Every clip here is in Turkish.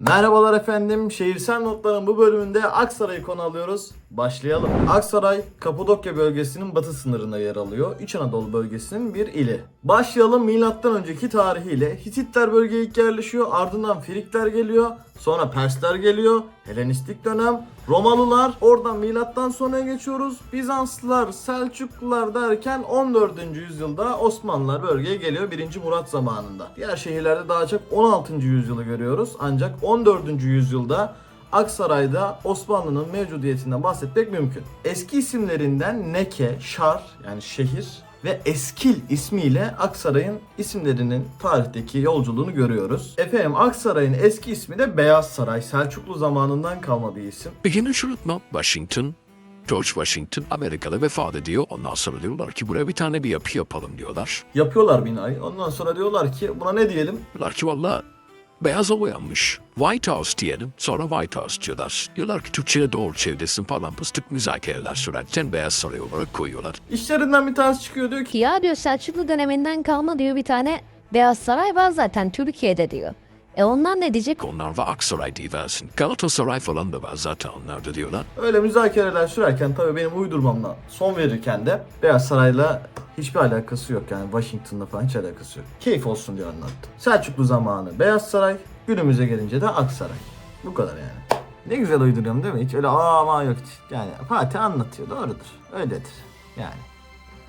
Merhabalar efendim. Şehirsel notların bu bölümünde Aksaray'ı konu alıyoruz. Başlayalım. Aksaray, Kapadokya bölgesinin batı sınırında yer alıyor. İç Anadolu bölgesinin bir ili. Başlayalım milattan önceki tarihiyle. Hititler bölgeye ilk yerleşiyor. Ardından Frikler geliyor. Sonra Persler geliyor. Helenistik dönem. Romalılar. Oradan milattan sonra geçiyoruz. Bizanslılar, Selçuklular derken 14. yüzyılda Osmanlılar bölgeye geliyor 1. Murat zamanında. Diğer şehirlerde daha çok 16. yüzyılı görüyoruz. Ancak 14. yüzyılda Aksaray'da Osmanlı'nın mevcudiyetinden bahsetmek mümkün. Eski isimlerinden Neke, Şar yani şehir ve Eskil ismiyle Aksaray'ın isimlerinin tarihteki yolculuğunu görüyoruz. Efendim Aksaray'ın eski ismi de Beyaz Saray. Selçuklu zamanından kalma bir isim. Bir kere unutma Washington, George Washington Amerika'da vefat ediyor. Ondan sonra diyorlar ki buraya bir tane bir yapı yapalım diyorlar. Yapıyorlar binayı. Ondan sonra diyorlar ki buna ne diyelim? Diyorlar ki valla beyaza boyanmış. White House diyelim. Sonra White House diyorlar. Diyorlar ki Türkçe'ye doğru çevrilsin falan fıstık müzakereler sürerken Beyaz Saray olarak koyuyorlar. İşlerinden bir tanesi çıkıyor diyor ki Ki ya diyor Selçuklu döneminden kalma diyor bir tane Beyaz Saray var zaten Türkiye'de diyor. E ondan ne diyecek? Onlar var Aksaray versin. Galatasaray falan da var zaten onlar da diyorlar. öyle müzakereler sürerken tabii benim uydurmamla son verirken de Beyaz Saray'la hiçbir alakası yok yani Washington'la falan hiç alakası yok. Keyif olsun diye anlattı. Selçuklu zamanı Beyaz Saray, günümüze gelince de Aksaray. Bu kadar yani. Ne güzel uyduruyorum değil mi? Hiç öyle ama yok. Yani Fatih anlatıyor doğrudur. Öyledir yani.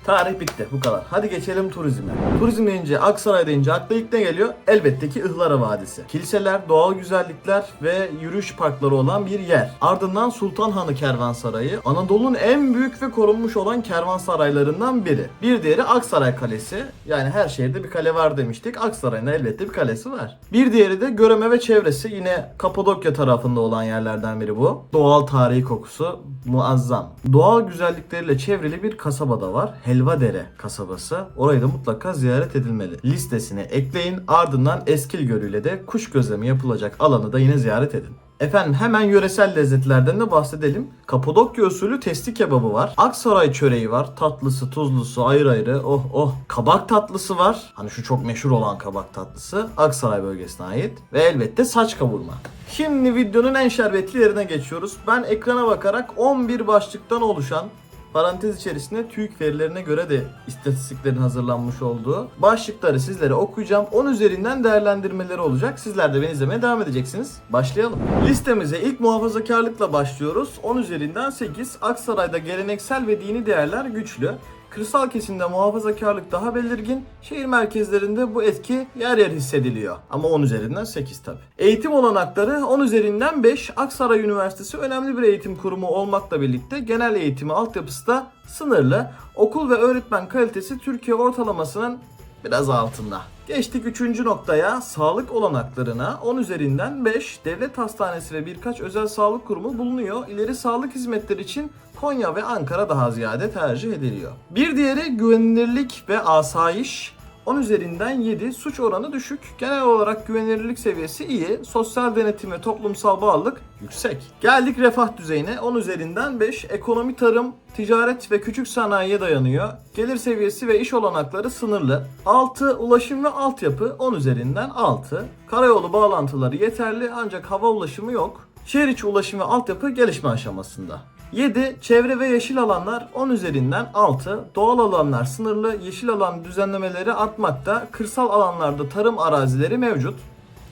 Tarih bitti bu kadar. Hadi geçelim turizme. Turizm deyince Aksaray deyince akla ilk ne geliyor? Elbette ki Ihlara Vadisi. Kiliseler, doğal güzellikler ve yürüyüş parkları olan bir yer. Ardından Sultanhanı Kervansarayı Anadolu'nun en büyük ve korunmuş olan kervansaraylarından biri. Bir diğeri Aksaray Kalesi. Yani her şehirde bir kale var demiştik. Aksaray'ın elbette bir kalesi var. Bir diğeri de Göreme ve çevresi. Yine Kapadokya tarafında olan yerlerden biri bu. Doğal tarihi kokusu muazzam. Doğal güzellikleriyle çevrili bir kasaba da var. Helvadere kasabası. Orayı da mutlaka ziyaret edilmeli. Listesine ekleyin. Ardından Eskil Gölü ile de kuş gözlemi yapılacak alanı da yine ziyaret edin. Efendim hemen yöresel lezzetlerden de bahsedelim. Kapadokya usulü testi kebabı var. Aksaray çöreği var. Tatlısı, tuzlusu ayrı ayrı. Oh oh. Kabak tatlısı var. Hani şu çok meşhur olan kabak tatlısı. Aksaray bölgesine ait. Ve elbette saç kavurma. Şimdi videonun en şerbetli yerine geçiyoruz. Ben ekrana bakarak 11 başlıktan oluşan Parantez içerisinde TÜİK verilerine göre de istatistiklerin hazırlanmış olduğu başlıkları sizlere okuyacağım. 10 üzerinden değerlendirmeleri olacak. Sizler de beni izlemeye devam edeceksiniz. Başlayalım. Listemize ilk muhafazakarlıkla başlıyoruz. 10 üzerinden 8. Aksaray'da geleneksel ve dini değerler güçlü. Kırsal kesimde muhafazakarlık daha belirgin, şehir merkezlerinde bu etki yer yer hissediliyor. Ama 10 üzerinden 8 tabi. Eğitim olanakları 10 üzerinden 5. Aksaray Üniversitesi önemli bir eğitim kurumu olmakla birlikte genel eğitimi altyapısı da sınırlı. Okul ve öğretmen kalitesi Türkiye ortalamasının biraz altında. Geçtik 3. noktaya sağlık olanaklarına 10 üzerinden 5 devlet hastanesi ve birkaç özel sağlık kurumu bulunuyor. İleri sağlık hizmetleri için Konya ve Ankara daha ziyade tercih ediliyor. Bir diğeri güvenilirlik ve asayiş 10 üzerinden 7 suç oranı düşük. Genel olarak güvenilirlik seviyesi iyi. Sosyal denetim ve toplumsal bağlılık yüksek. Geldik refah düzeyine 10 üzerinden 5. Ekonomi, tarım, ticaret ve küçük sanayiye dayanıyor. Gelir seviyesi ve iş olanakları sınırlı. 6. Ulaşım ve altyapı 10 üzerinden 6. Karayolu bağlantıları yeterli ancak hava ulaşımı yok. Şehir içi ulaşım ve altyapı gelişme aşamasında. 7. Çevre ve yeşil alanlar 10 üzerinden 6. Doğal alanlar sınırlı, yeşil alan düzenlemeleri artmakta. Kırsal alanlarda tarım arazileri mevcut.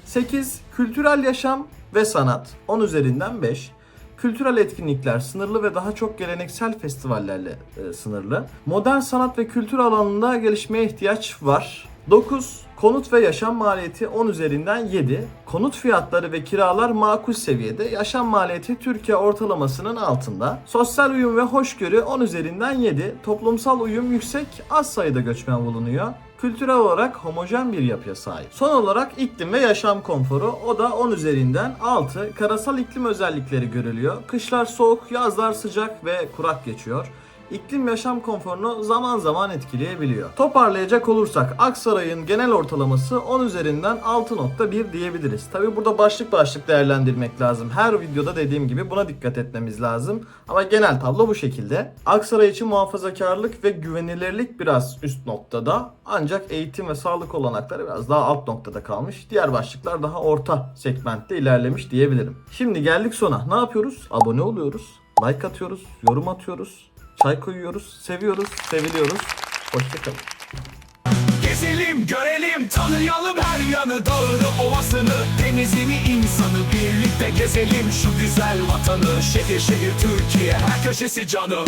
8. Kültürel yaşam ve sanat 10 üzerinden 5. Kültürel etkinlikler sınırlı ve daha çok geleneksel festivallerle e, sınırlı. Modern sanat ve kültür alanında gelişmeye ihtiyaç var. 9. Konut ve yaşam maliyeti 10 üzerinden 7. Konut fiyatları ve kiralar makul seviyede. Yaşam maliyeti Türkiye ortalamasının altında. Sosyal uyum ve hoşgörü 10 üzerinden 7. Toplumsal uyum yüksek, az sayıda göçmen bulunuyor. Kültürel olarak homojen bir yapıya sahip. Son olarak iklim ve yaşam konforu o da 10 üzerinden 6. Karasal iklim özellikleri görülüyor. Kışlar soğuk, yazlar sıcak ve kurak geçiyor. İklim yaşam konforunu zaman zaman etkileyebiliyor. Toparlayacak olursak Aksaray'ın genel ortalaması 10 üzerinden 6.1 diyebiliriz. Tabi burada başlık başlık değerlendirmek lazım. Her videoda dediğim gibi buna dikkat etmemiz lazım. Ama genel tablo bu şekilde. Aksaray için muhafazakarlık ve güvenilirlik biraz üst noktada. Ancak eğitim ve sağlık olanakları biraz daha alt noktada kalmış. Diğer başlıklar daha orta segmentte ilerlemiş diyebilirim. Şimdi geldik sona. Ne yapıyoruz? Abone oluyoruz. Like atıyoruz. Yorum atıyoruz. Çay koyuyoruz. Seviyoruz. Seviliyoruz. Hoşçakalın. Gezelim, görelim, tanıyalım her yanı Dağını, ovasını, denizini, insanı Birlikte gezelim şu güzel vatanı Şehir şehir Türkiye, her köşesi canım